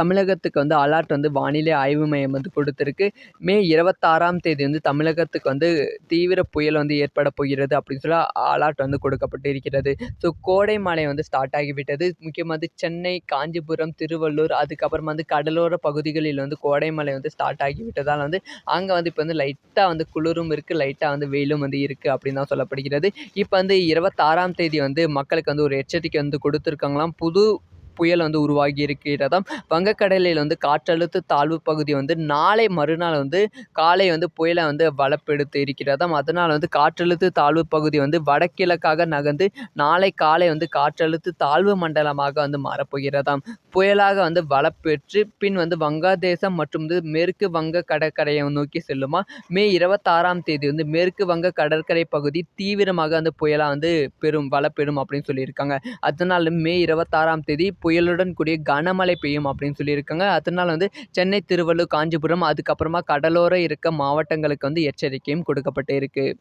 தமிழகத்துக்கு வந்து அலர்ட் வந்து வானிலை ஆய்வு மையம் வந்து கொடுத்துருக்கு. மே இருபத்தாறாம் தேதி வந்து தமிழகத்துக்கு வந்து தீவிர புயல் வந்து ஏற்பட போகிறது அப்படின்னு சொல்லி அலர்ட் வந்து கொடுக்கப்பட்டு இருக்கிறது ஸோ கோடை மழை வந்து ஸ்டார்ட் ஆகிவிட்டது. முக்கியமாக வந்து சென்னை காஞ்சிபுரம் திருவள்ளூர் அதுக்கப்புறமா வந்து கடலோர பகுதிகளில் வந்து கோடை மழை வந்து ஸ்டார்ட் ஆகிவிட்டதால் வந்து அங்கே வந்து இப்போ வந்து லைட்டாக வந்து குளிரும் இருக்குது லைட்டாக வந்து வெயிலும் வந்து இருக்குது அப்படின்னு தான் சொல்லப்படுகிறது. இப்போ வந்து இருபத்தாறாம் தேதி வந்து மக்களுக்கு வந்து ஒரு எச்சரிக்கை வந்து கொடுத்துருக்காங்களாம். புது புயல் வந்து உருவாகி இருக்கிறதாம் வங்கக்கடலில் வந்து காற்றழுத்த தாழ்வு பகுதி வந்து நாளை மறுநாள் வந்து காலை வந்து புயலை வந்து வளப்பெடுத்து இருக்கிறதாம் அதனால் வந்து காற்றழுத்த தாழ்வு பகுதி வந்து வடகிழக்காக நகர்ந்து நாளை காலை வந்து காற்றழுத்த தாழ்வு மண்டலமாக வந்து மாறப்போகிறதாம் புயலாக வந்து வளப்பெற்று பின் வந்து வங்காதேசம் மற்றும் வந்து மேற்கு வங்க கடற்கரையை நோக்கி செல்லுமா? மே இருபத்தாறாம் தேதி வந்து மேற்கு வங்க கடற்கரை பகுதி தீவிரமாக வந்து புயலாக வந்து பெரும் வளப்பெறும் அப்படின்னு சொல்லியிருக்காங்க. அதனால மே இருபத்தாறாம் தேதி புயலுடன் கூடிய கனமழை பெய்யும் அப்படின்னு சொல்லியிருக்காங்க. அதனால் வந்து சென்னை திருவள்ளூர் காஞ்சிபுரம் அதுக்கப்புறமா கடலோர இருக்க மாவட்டங்களுக்கு வந்து எச்சரிக்கையும் கொடுக்கப்பட்டு இருக்குது